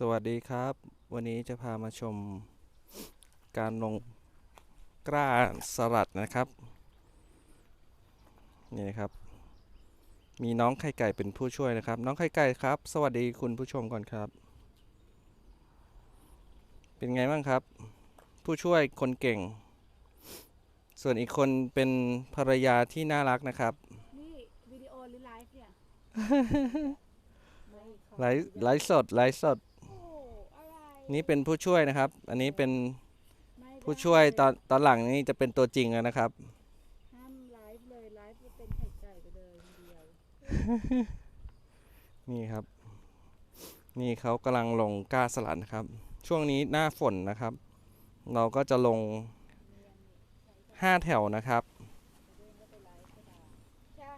สวัสดีครับ วันนี้จะพามาชมการลงกล้าสลัดนะครับ นี่นะครับ มีน้องไข่ไก่เป็นผู้ช่วยนะครับ น้องไข่ไก่ครับ สวัสดีคุณผู้ชมก่อนครับ เป็นไงบ้างครับ ผู้ช่วยคนเก่ง ส่วนอีกคนเป็นภรรยาที่น่ารักนะครับ นี่วิดีโอหรือไลฟ์เนี่ย ไลฟ์ไลฟ์สดไลฟ์สดโอ้อะไร นี่เป็นผู้ช่วยนะครับ อันนี้เป็นไม่ได้ผู้ช่วยตอนตอนหลังนี่จะเป็นตัวจริงแล้วนะครับ ห้ามไลฟ์เลยไลฟ์จะเป็นไข่ไก่ไปเลยคนเดียว นี่ครับ นี่เขากำลังลงกล้าสลัดนะครับ ช่วงนี้หน้าฝนนะครับ เราก็จะลงห้าแถวนะครับใช่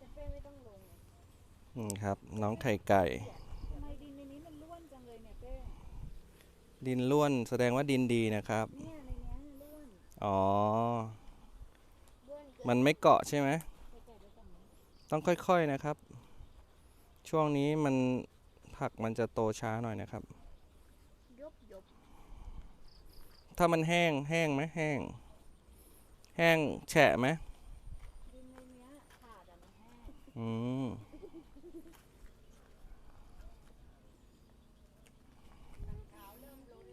จะเป้ไม่ต้องลงนี่ครับ น้องไข่ไก่ ทำไมดินในนี้มันร่วนจังเลยเนี่ยเป้ ดินล้วนแสดงว่าดินดีนะครับ เนี่ยในเนี้ยมันร่วนอ๋อร่วนเกินมันไม่เกาะใช่ไหมไข่ไก่ไปฝั่งนู้นต้องค่อยๆนะครับ ช่วงนี้มันผักมันจะโตช้าหน่อยนะครับ ยบยบถ้ามันแห้งแห้งไหมแห้ง แห้งแฉะไหมดินในเนี้ยขาดอะมันแห้ง อืม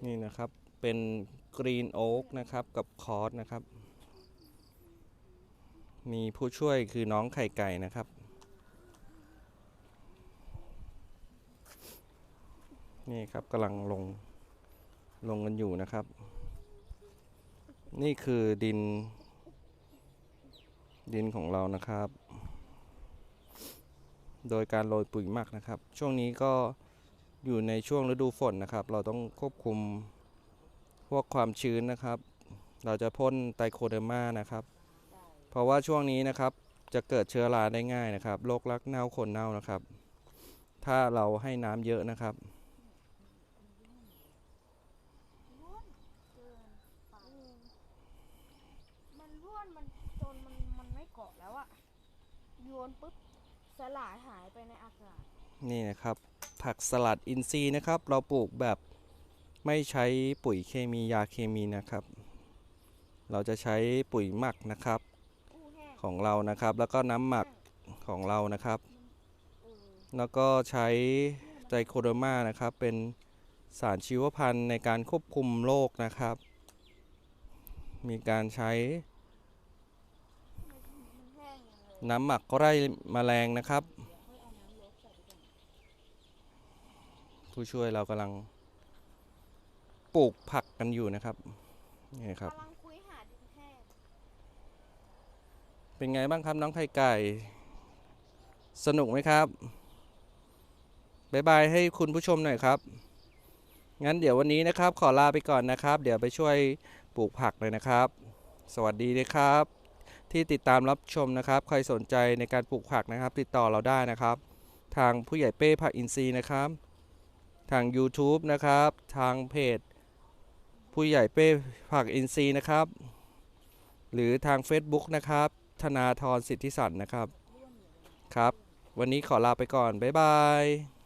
นี่นะครับเป็นกรีนโอ๊กนะครับกับคอร์สนะครับ มีผู้ช่วยคือน้องไข่ไก่นะครับ นี่ครับกำลังลงลงกันอยู่นะครับ นี่คือดิน ดินของเรานะครับ โดยการโรยปุ๋ยหมักนะครับ ช่วงนี้ก็ อยู่ในช่วงฤดูฝนนะครับ เราต้องควบคุมพวกความชื้นนะครับ เราจะพ่นไตรโคเดอร์มานะครับ เพราะว่าช่วงนี้นะครับจะเกิดเชื้อราได้ง่ายนะครับโรครักเน่าขนเน่านะครับ ถ้าเราให้น้ำเยอะนะครับร่วนเกินไปมันร่วนมันจนมันมันไม่เกาะแล้วอะโยนปุ๊บสลายหายไปในอากาศ นี่นะครับ ผักสลัดอินทรีย์นะครับ เราปลูกแบบไม่ใช้ปุ๋ยเคมียาเคมีนะครับ เราจะใช้ปุ๋ยหมักนะครับของเรานะครับ แล้วก็น้ำหมักของเรานะครับ แล้วก็ใช้ไตรโคเดมานะครับ เป็นสารชีวพันธุ์ในการควบคุมโรคนะครับ มีการใช้มันแห้งยังเลยน้ำหมักไล่แมลงนะครับ ค่อยเอาน้ำลดใส่ไปก่อน ผู้ช่วยเรากำลังปลูกผักกันอยู่นะครับนี่ครับ กำลังคุยหาดินแห้งเป็นไงบ้างครับน้องไข่ไก่ สนุกไหมครับบายบายให้คุณผู้ชมหน่อยครับ งั้นเดี๋ยววันนี้นะครับ ขอลาไปก่อนนะครับ เดี๋ยวไปช่วยปลูกผักเลยนะครับ สวัสดีนะครับ ที่ติดตามรับชมนะครับ ใครสนใจในการปลูกผักนะครับ ติดต่อเราได้นะครับ ทางผู้ใหญ่เป้ผักอินทรีย์นะครับ ทาง YouTube นะครับ ทางเพจ ผู้ใหญ่เป้ผักอินซีนะครับ หรือทาง Facebook นะครับ ธนาธรสิทธิสันนะครับ ครับ วันนี้ขอลาไปก่อน บ๊ายบาย